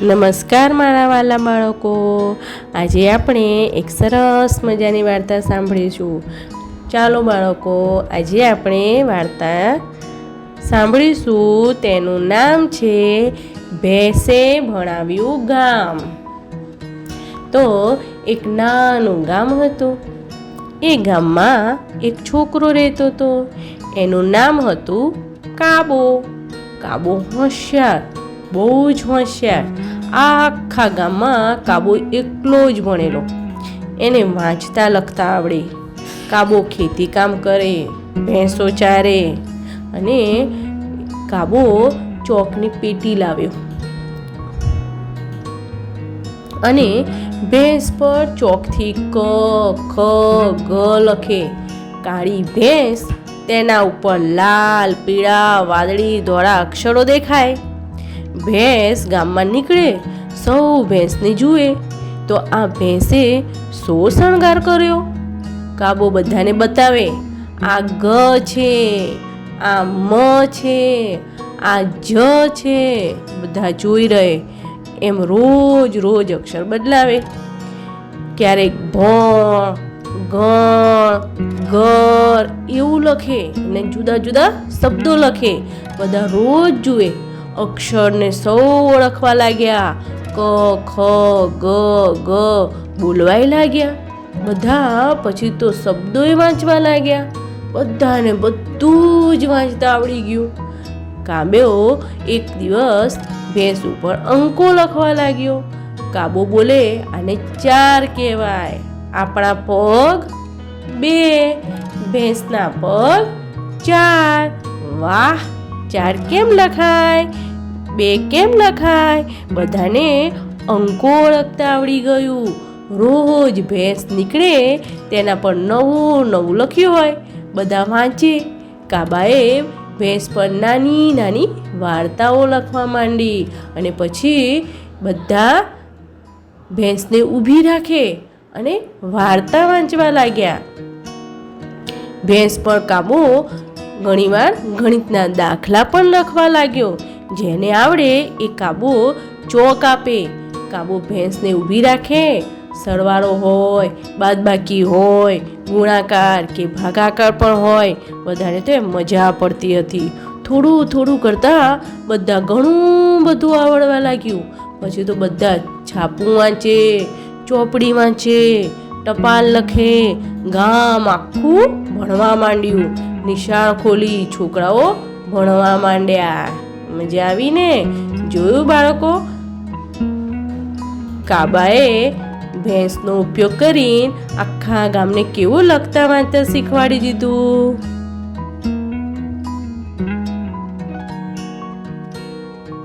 નમસ્કાર મારા વાલા બાળકો. આજે આપણે એક સરસ મજાની વાર્તા સાંભળીશું. ચાલો બાળકો, આજે આપણે વાર્તા સાંભળીશું. તેનું નામ છે ભેંસે ભણાવ્યું ગામ. તો એક નાનું ગામ હતું. એ ગામમાં એક છોકરો રહેતો હતો. એનું નામ હતું કાબો. કાબો હોશિયાર. બહુ જ હોશિયાર આખા ગામમાં કાબો એકલો જ ભણેલો. એને વાંચતા લખતા આવડે. કાબો ખેતી કામ કરે, ભેંસો ચારે અને કાબો ચોકની પેટી લાવ્યો. અને ભેંસ પર ચોકથી ક, ખ, ગ લખે. કાળી ભેંસ તેના ઉપર લાલ, પીળા, વાદળી, ધોળા અક્ષરો દેખાય. ભેંસ ગામમાં નીકળે, સૌ ભેંસને જુએ. તો આ ભેંસે સો શણગાર કર્યો? કાબો બધાને બતાવે. આ ગ છે, આ મ છે, આ જ છે. બધા જોઈ રહે. એમ રોજ રોજ અક્ષર બદલાવે. ક્યારેક ભણ ગણ ગર એવું લખે અને જુદા જુદા શબ્દો લખે. બધા રોજ જુએ. અક્ષરને સૌ ઓળખવા લાગ્યા. ક, ખ, ગ ગ બોલવાય લાગ્યા. બધા પછી તો શબ્દોય વાંચવા લાગ્યા. બધાને બધું જ વાંચતા આવડી ગયું. કાબેઓ એક દિવસ ભેંસ ઉપર અંકો લખવા લાગ્યો. કાબો બોલે, આને ચાર કહેવાય. આપણા પગ બે, ભેંસના પગ ચાર. વાહ! ચાર કેમ લખાય? બે કેમ લખાય? બધાને અંકો ઓળખતા આવડી ગયું. રોજ ભેંસ નીકળે, તેના પર નવું નવું લખ્યું હોય. બધા વાંચે. કાબાએ ભેંસ પર નાની નાની વાર્તાઓ લખવા માંડી અને પછી બધા ભેંસને ઊભી રાખે અને વાર્તા વાંચવા લાગ્યા. ભેંસ પર કાબો ઘણીવાર ગણિતના દાખલા પણ લખવા લાગ્યો. જેને આવડે એ કાબો ચોક આપે. કાબો ભેંસને ઊભી રાખે. સરવાળો હોય, બાદબાકી હોય, ગુણાકાર કે ભાગાકાર પણ હોય બધાને તો મજા પડતી હતી. થોડું થોડું કરતાં બધા ઘણું બધું આવડવા લાગ્યું. પછી તો બધા છાપું વાંચે, ચોપડી વાંચે ટપાલ લખે, ગામ આખું ભણવા માંડ્યું. નિશાળ ખોલી છોકરાઓ ભણવા માંડ્યા. મજા આવીને જોયું બાળકો? કાબાએ ભેંસનો ઉપયોગ કરીને આખા ગામને કેવું લખતા વાંચતા શીખવાડી દીધું?